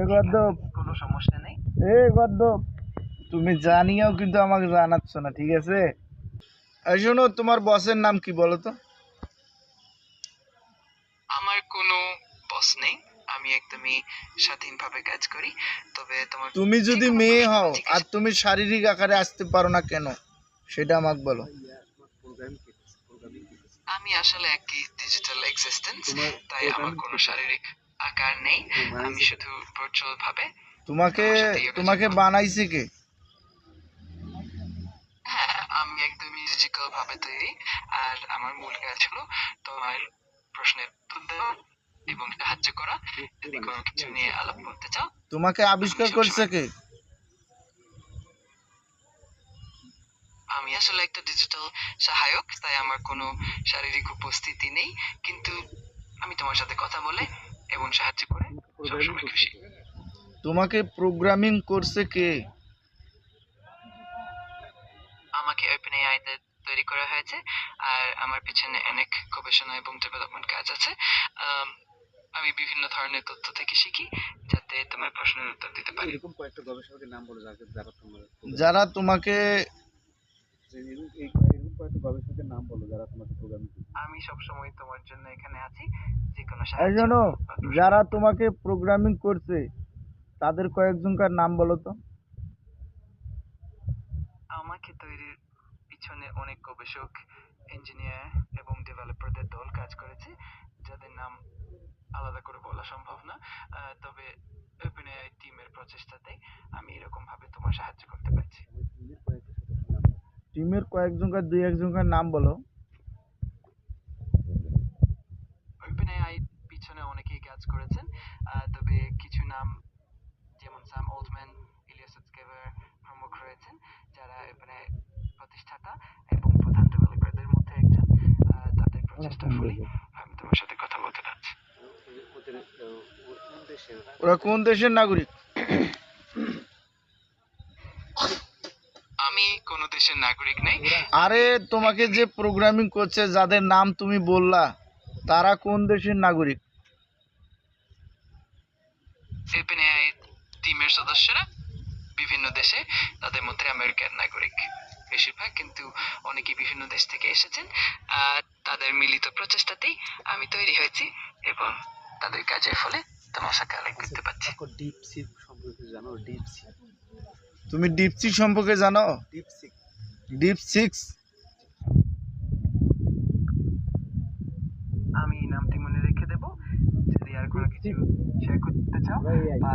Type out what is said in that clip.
এ গদ্দপ কোনো সমস্যা নেই? এ গদ্দপ তুমি জানিও কিন্তু আমাকে জানাচ্ছ না ঠিক আছে? এই শোনো তোমার বসের নাম কি বলো তো? আমার কোনো বস নেই। আমি একদমই স্বাধীনভাবে কাজ করি। তবে তোমার তুমি যদি মেয়ে হও আর তুমি শারীরিক আকারে আসতে পারো না কেন সেটা আমাকে বলো। আমি আসলে একটি ডিজিটাল এক্সিস্টেন্স তাই আমার কোনো শারীরিক আকার নেই। আমি শুধু ভার্চুয়াল ভাবে তোমাকে তোমাকে বানাইছে কে? হ্যাঁ আমি একদমই ফিজিক্যাল ভাবে তৈরি। আর আমার মূল কাজ হলো তোমার প্রশ্নের উত্তর দেওয়া এবং সাহায্য করা। যদি কোনো কিছু নিয়ে আলাপ করতে চাও তোমাকে আবিষ্কার করছে কে? আমি আসলে একটা ডিজিটাল সহায়ক তাই আমার কোনো শারীরিক উপস্থিতি নেই। কিন্তু আমি তোমার সাথে কথা বলে এবং সাহায্য করে সবসময় খুশি। তোমাকে প্রোগ্রামিং করছে কে? আমাকে ওপেন এআই তে তৈরি করা হয়েছে আর আমার পিছনে অনেক গবেষণা এবং ডেভেলপমেন্ট কাজ আছে। আম, বিভিন্ন ধরনের তথ্য থেকে শিখি যাতে তোমার প্রশ্নের উত্তর দিতে পারি। এরকম কয়েকটা গবেষকের নাম বলো যারা তোমার যারা তোমাকে এরকম এই এরকম কয়েকটা গবেষকের নাম বলো যারা তোমাকে প্রোগ্রামিং আমি সবসময় তোমার জন্য এখানে আছি যে কোনো এই বা যারা তোমাকে প্রোগ্রামিং করছে তাদের কয়েকজনকার নাম বলো তো। আমাকে তৈরির পিছনে অনেক গবেষক ইঞ্জিনিয়ার এবং ডেভেলপারদের দল কাজ করেছে যাদের নাম আলাদা করে বলা সম্ভব না তবে ওপেন এআই টিমের প্রচেষ্টাতে আমি এরকম ভাবে তোমার সাহায্য করতে পারছি। টিমের কয়েকজনকার দুই একজনকার নাম বলো। ওপেন এআই পিছনে অনেকেই কাজ করেছেন আহ, তবে কিছু নাম যেমন স্যাম ওল্ডম্যান ইলিয়াস স্কেভার প্রমুখ রয়েছেন যারা ওপেন প্রতিষ্ঠাতা এবং প্রধান ডেভেলপারদের মধ্যে একজন আহ, তাদের প্রচেষ্টার ফলে। আমি তোমার সাথে কথা বলতে দেশের ওরা কোন দেশের নাগরিক? কোনো দেশের নাগরিক নেই। আরে তোমাকে যে প্রোগ্রামিং করছে যাদের নাম তুমি বললা তারা কোন দেশের নাগরিক? ওপেন এআই টিমের সদস্যরা বিভিন্ন দেশে তাদের মধ্যে আমেরিকার নাগরিক বেশিরভাগ কিন্তু অনেকেই বিভিন্ন দেশ থেকে এসেছেন। আর তাদের মিলিত প্রচেষ্টাতেই আমি তৈরি হয়েছি এবং তাদের কাজের ফলে তোমার সাথে আলাপ করতে পারছি। সম্পর্কে জানো ডিপ সিক তুমি ডিপসি সম্পর্কে জানো? DeepSeek deep six. আমি নামটি মনে রেখে দেবো। যদি আর কোনো কিছু শেয়ার করতে চাও বা